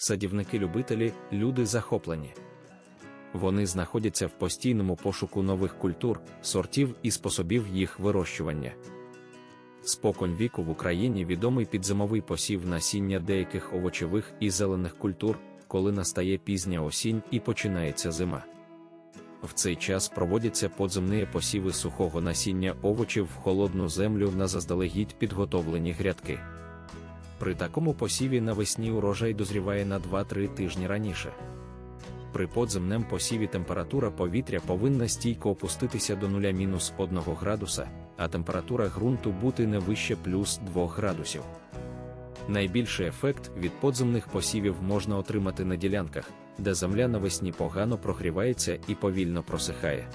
садівники-любителі, люди захоплені. Вони знаходяться в постійному пошуку нових культур, сортів і способів їх вирощування. Споконь віку в Україні відомий підзимовий посів насіння деяких овочевих і зелених культур, коли настає пізня осінь і починається зима. В цей час проводяться подземні посіви сухого насіння овочів в холодну землю на заздалегідь підготовлені грядки. При такому посіві навесні урожай дозріває на 2-3 тижні раніше. При подземнем посіві температура повітря повинна стійко опуститися до 0-1 градуса, а температура ґрунту бути не вище плюс 2 градусів. Найбільший ефект від подземних посівів можна отримати на ділянках, де земля навесні погано прогрівається і повільно просихає.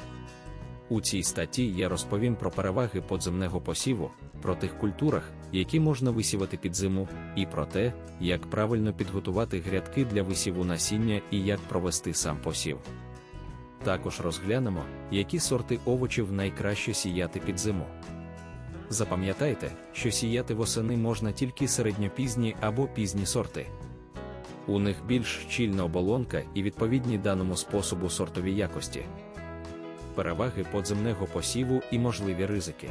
У цій статті я розповім про переваги подземного посіву, про тих культурах, які можна висівати під зиму, і про те, як правильно підготувати грядки для висіву насіння і як провести сам посів. Також розглянемо, які сорти овочів найкраще сіяти під зиму. Запам'ятайте, що сіяти восени можна тільки середньопізні або пізні сорти. У них більш щільна оболонка і відповідні даному способу сортові якості. Переваги подземного посіву і можливі ризики.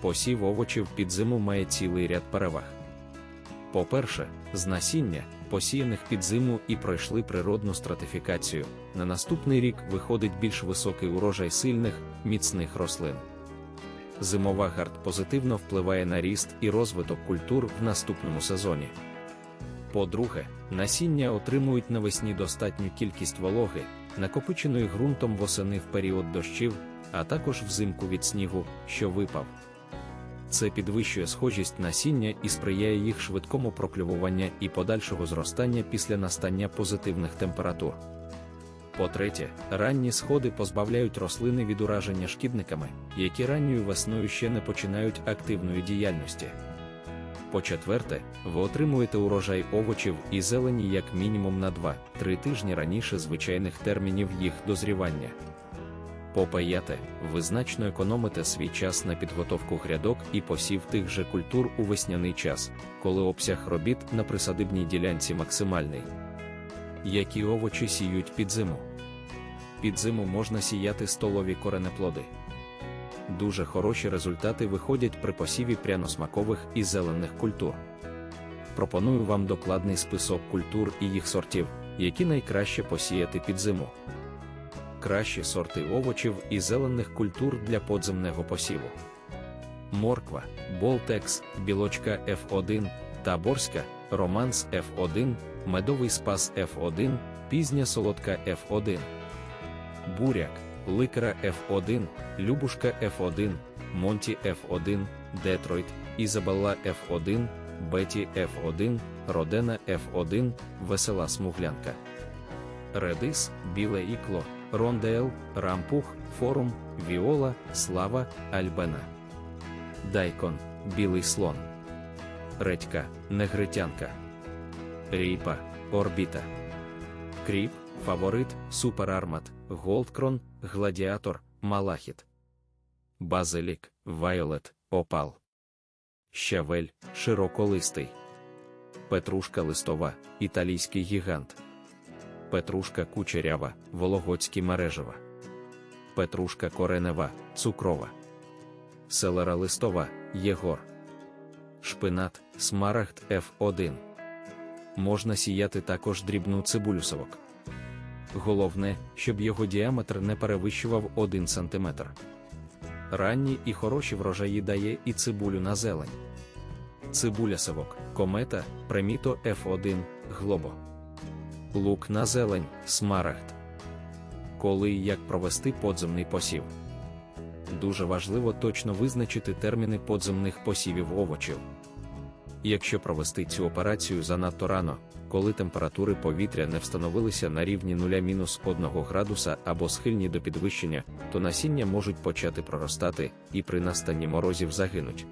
Посів овочів під зиму має цілий ряд переваг. По-перше, з насіння, посіяних під зиму і пройшли природну стратифікацію, на наступний рік виходить більш високий урожай сильних, міцних рослин. Зимова гард позитивно впливає на ріст і розвиток культур в наступному сезоні. По-друге, насіння отримують навесні достатню кількість вологи, накопиченої ґрунтом восени в період дощів, а також взимку від снігу, що випав. Це підвищує схожість насіння і сприяє їх швидкому проклювування і подальшого зростання після настання позитивних температур. По-третє, ранні сходи позбавляють рослини від ураження шкідниками, які ранньою весною ще не починають активної діяльності. По-четверте, ви отримуєте урожай овочів і зелені як мінімум на 2-3 тижні раніше звичайних термінів їх дозрівання. По-п'яте, ви значно економите свій час на підготовку грядок і посів тих же культур у весняний час, коли обсяг робіт на присадибній ділянці максимальний. Які овочі сіють під зиму? Під зиму можна сіяти столові коренеплоди. Дуже хороші результати виходять при посіві пряносмакових і зелених культур. Пропоную вам докладний список культур і їх сортів, які найкраще посіяти під зиму. Кращі сорти овочів і зелених культур для подземного посіву. Морква, Болтекс, білочка F1, Таборська, Романс F1, Медовий спас F1, Пізня солодка F1, Буряк, Ликера F1, Любушка F1, Монті F1, Детройт, Ізабелла F1, Беті F1, Родена F1, Весела Смуглянка. Редис, Біле Ікло, Рондейл, Рампух, Форум, Віола, Слава, Альбена. Дайкон, Білий слон. Редька, Негритянка. Ріпа, Орбіта. Кріп, Фаворит, Суперармат, Голдкрон, Гладіатор, Малахіт. Базилік, Вайолет, Опал. Щавель, широколистий. Петрушка листова, італійський гігант. Петрушка кучерява, вологодський мережева. Петрушка коренева, цукрова. Селера листова, Єгор. Шпинат, смарагд F1. Можна сіяти також дрібну цибулюсовок. Головне, щоб його діаметр не перевищував 1 см. Ранні і хороші врожаї дає і цибулю на зелень. Цибуля савок, комета, преміто F1, глобо. Лук на зелень, смарагд. Коли і як провести подземний посів. Дуже важливо точно визначити терміни подземних посівів овочів. Якщо провести цю операцію занадто рано, коли температури повітря не встановилися на рівні 0-1 градуса або схильні до підвищення, то насіння можуть почати проростати і при настанні морозів загинуть.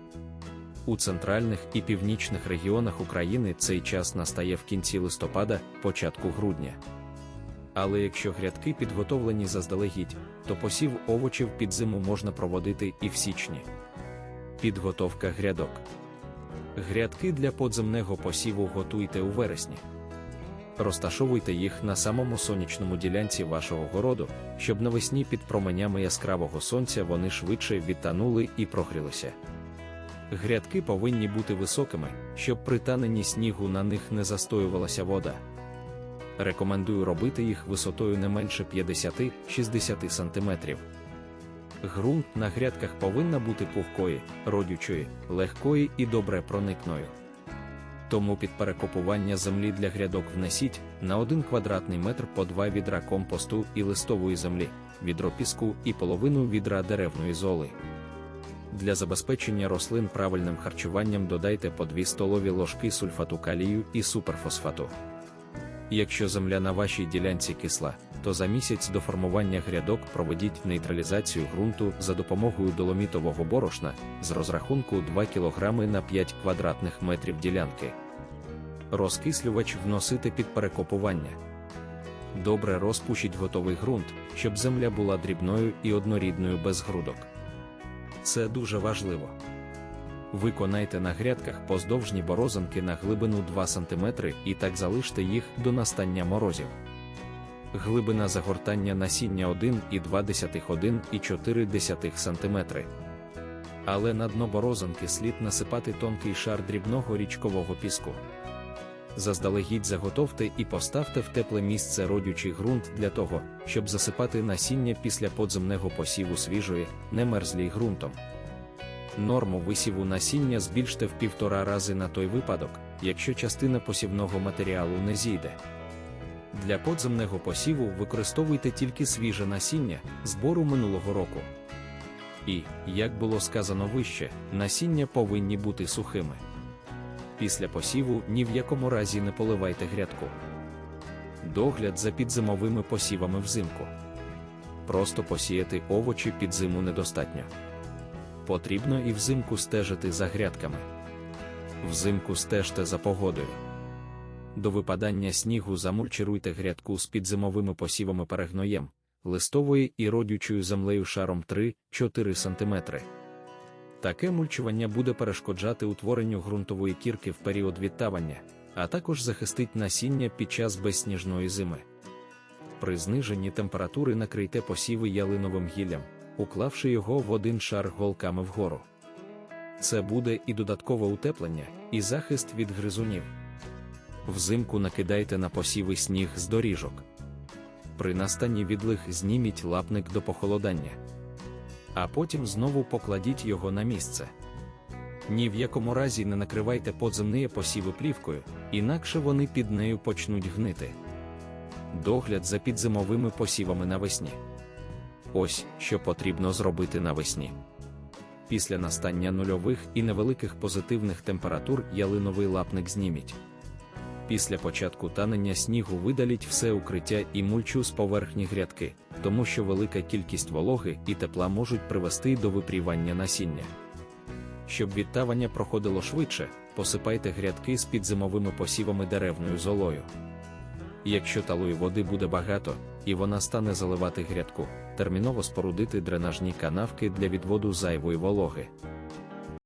У центральних і північних регіонах України цей час настає в кінці листопада, початку грудня. Але якщо грядки підготовлені заздалегідь, то посів овочів під зиму можна проводити і в січні. Підготовка грядок. Грядки для подземного посіву готуйте у вересні. Розташовуйте їх на самому сонячному ділянці вашого городу, щоб навесні під променями яскравого сонця вони швидше відтанули і прогрілися. Грядки повинні бути високими, щоб при таненні снігу на них не застоювалася вода. Рекомендую робити їх висотою не менше 50-60 см. Ґрунт на грядках повинна бути пухкої, родючої, легкої і добре проникною. Тому під перекопування землі для грядок внесіть на 1 квадратний метр по 2 відра компосту і листової землі, відро піску і половину відра деревної золи. Для забезпечення рослин правильним харчуванням додайте по 2 столові ложки сульфату калію і суперфосфату. Якщо земля на вашій ділянці кисла, то за місяць до формування грядок проведіть нейтралізацію ґрунту за допомогою доломітового борошна з розрахунку 2 кг на 5 квадратних метрів ділянки. Розкислювач вносити під перекопування. Добре розпушіть готовий ґрунт, щоб земля була дрібною і однорідною без грудок. Це дуже важливо. Виконайте на грядках поздовжні борозинки на глибину 2 см і так залиште їх до настання морозів. Глибина загортання насіння 1,2-1,4 см. Але на дно борозинки слід насипати тонкий шар дрібного річкового піску. Заздалегідь заготовте і поставте в тепле місце родючий ґрунт для того, щоб засипати насіння після подземного посіву свіжої, не мерзлій ґрунтом. Норму висіву насіння збільште в півтора рази на той випадок, якщо частина посівного матеріалу не зійде. Для подземного посіву використовуйте тільки свіже насіння збору минулого року. І, як було сказано вище, насіння повинні бути сухими. Після посіву ні в якому разі не поливайте грядку. Догляд за підзимовими посівами взимку. Просто посіяти овочі під зиму недостатньо. Потрібно і взимку стежити за грядками. Взимку стежте за погодою. До випадання снігу замульчируйте грядку з підзимовими посівами перегноєм, листової і родючою землею шаром 3-4 см. Таке мульчування буде перешкоджати утворенню ґрунтової кірки в період відтавання, а також захистить насіння під час безсніжної зими. При зниженні температури накрийте посіви ялиновим гіллям, уклавши його в один шар голками вгору. Це буде і додаткове утеплення, і захист від гризунів. Взимку накидайте на посіви сніг з доріжок. При настанні відлих зніміть лапник до похолодання. А потім знову покладіть його на місце. Ні в якому разі не накривайте подземні посіви плівкою, інакше вони під нею почнуть гнити. Догляд за підзимовими посівами навесні. Ось що потрібно зробити навесні. Після настання нульових і невеликих позитивних температур ялиновий лапник зніміть. Після початку танення снігу видаліть все укриття і мульчу з поверхні грядки, тому що велика кількість вологи і тепла можуть привести до випрівання насіння. Щоб відтавання проходило швидше, посипайте грядки з підзимовими посівами деревною золою. Якщо талої води буде багато, і вона стане заливати грядку, терміново спорудити дренажні канавки для відводу зайвої вологи.